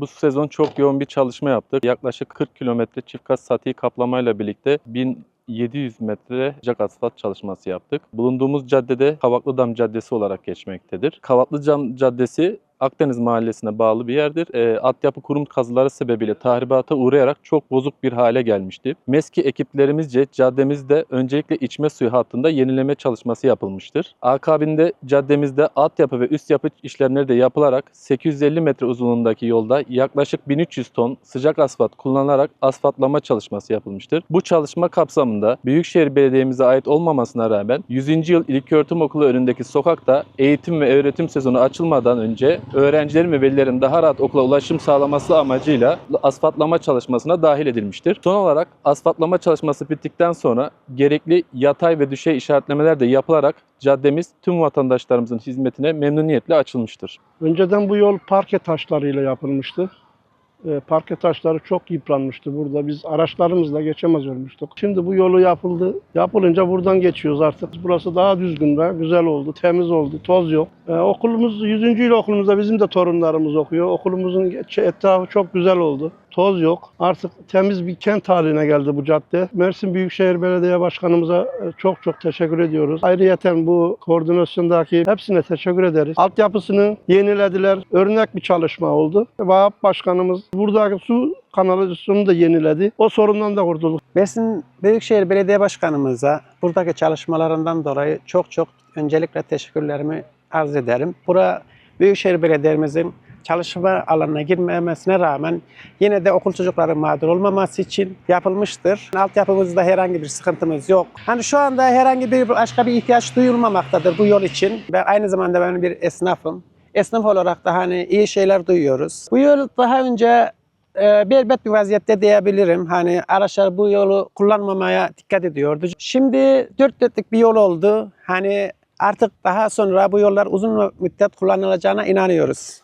Bu sezon çok yoğun bir çalışma yaptık. Yaklaşık 40 kilometre çift kat sati kaplamayla birlikte 1700 metre sıcak asfalt çalışması yaptık. Bulunduğumuz caddede Kavaklıdam Caddesi olarak geçmektedir. Kavaklıdam Caddesi Akdeniz Mahallesi'ne bağlı bir yerdir. E, altyapı kurum kazıları sebebiyle tahribata uğrayarak çok bozuk bir hale gelmişti. MESKİ ekiplerimizce caddemizde öncelikle içme suyu hattında yenileme çalışması yapılmıştır. Akabinde caddemizde altyapı ve üst yapı işlemleri de yapılarak 850 metre uzunluğundaki yolda yaklaşık 1300 ton sıcak asfalt kullanılarak asfaltlama çalışması yapılmıştır. Bu çalışma kapsamında Büyükşehir Belediye'mize ait olmamasına rağmen 100. yıl İlköğretim Okulu önündeki sokakta eğitim ve öğretim sezonu açılmadan önce öğrencilerin ve velilerin daha rahat okula ulaşım sağlaması amacıyla asfaltlama çalışmasına dahil edilmiştir. Son olarak asfaltlama çalışması bittikten sonra gerekli yatay ve düşey işaretlemeler de yapılarak caddemiz tüm vatandaşlarımızın hizmetine memnuniyetle açılmıştır. Önceden bu yol parke taşlarıyla yapılmıştı. E, parke taşları çok yıpranmıştı burada. Biz araçlarımızla geçemez olmuştuk. Şimdi bu yolu yapıldı. Yapılınca buradan geçiyoruz artık. Burası daha düzgün ve güzel oldu, temiz oldu, toz yok. E, okulumuz 100. yıl okulumuzda bizim de torunlarımız okuyor. Okulumuzun etrafı çok güzel oldu. Toz yok. Artık temiz bir kent haline geldi bu cadde. Mersin Büyükşehir Belediye Başkanımıza e, çok çok teşekkür ediyoruz. Ayrıyeten bu koordinasyondaki hepsine teşekkür ederiz. Altyapısını yenilediler. Örnek bir çalışma oldu. Vahap Başkanımız buradaki su kanalizasyonu da yeniledi. O sorundan da kurtulduk. Mersin Büyükşehir Belediye Başkanımıza buradaki çalışmalarından dolayı çok çok öncelikle teşekkürlerimi arz ederim. Bura Büyükşehir Belediye'mizin çalışma alanına girmemesine rağmen yine de okul çocukları mağdur olmaması için yapılmıştır. Altyapımızda herhangi bir sıkıntımız yok. Hani şu anda herhangi bir başka bir ihtiyaç duyulmamaktadır bu yol için. Ben aynı zamanda ben bir esnafım. Esnaf olarak da hani iyi şeyler duyuyoruz. Bu yol daha önce e, berbat bir vaziyette diyebilirim. Hani araçlar bu yolu kullanmamaya dikkat ediyordu. Şimdi dört dörtlük bir yol oldu. Hani artık daha sonra bu yollar uzun müddet kullanılacağına inanıyoruz.